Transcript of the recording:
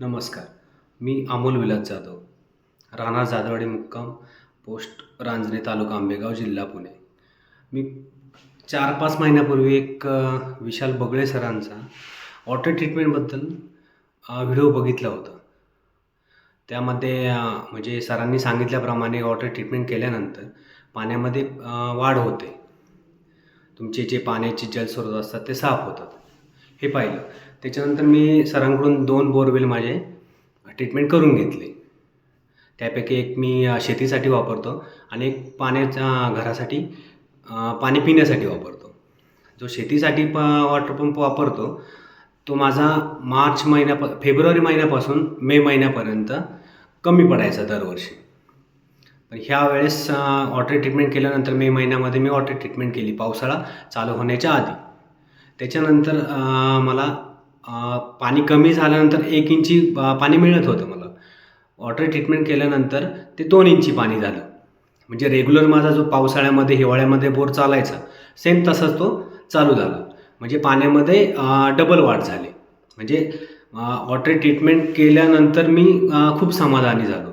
नमस्कार. मी अमोल विलास जाधव राणा जाधवडे मुक्काम पोस्ट रांजणे तालुका आंबेगाव जिल्हा पुणे. मी चार पाच महिन्यापूर्वी एक विशाल बगळे सरांचा वॉटर ट्रीटमेंटबद्दल व्हिडिओ बघितला होता. त्यामध्ये म्हणजे सरांनी सांगितल्याप्रमाणे वॉटर ट्रीटमेंट केल्यानंतर पाण्यामध्ये वाढ होते. तुमचे जे पाण्याचे जलस्रोत असतात ते साफ होतात. हे पाहिलं. त्याच्यानंतर मी सरांकडून दोन बोरवेल माझे ट्रीटमेंट करून घेतले. त्यापैकी एक मी शेतीसाठी वापरतो आणि एक पाण्याच्या घरासाठी पाणी पिण्यासाठी वापरतो. जो शेतीसाठी प वॉटर पंप वापरतो तो माझा मार्च महिन्याप फेब्रुवारी महिन्यापासून मे महिन्यापर्यंत कमी पडायचा दरवर्षी. पण ह्या वेळेस वॉटर ट्रीटमेंट केल्यानंतर मे महिन्यामध्ये मी वॉटर ट्रीटमेंट केली. पावसाळा चालू होण्याच्या आधी. त्याच्यानंतर मला पाणी कमी झाल्यानंतर एक इंची पाणी मिळत होतं मला. वॉटर ट्रीटमेंट केल्यानंतर ते दोन इंची पाणी झालं. म्हणजे रेग्युलर माझा जो पावसाळ्यामध्ये हिवाळ्यामध्ये बोर चालायचा सेम तसाच तो चालू झाला. म्हणजे पाण्यामध्ये डबल वाढ झाली. म्हणजे वॉटर ट्रीटमेंट केल्यानंतर मी खूप समाधानी झालो.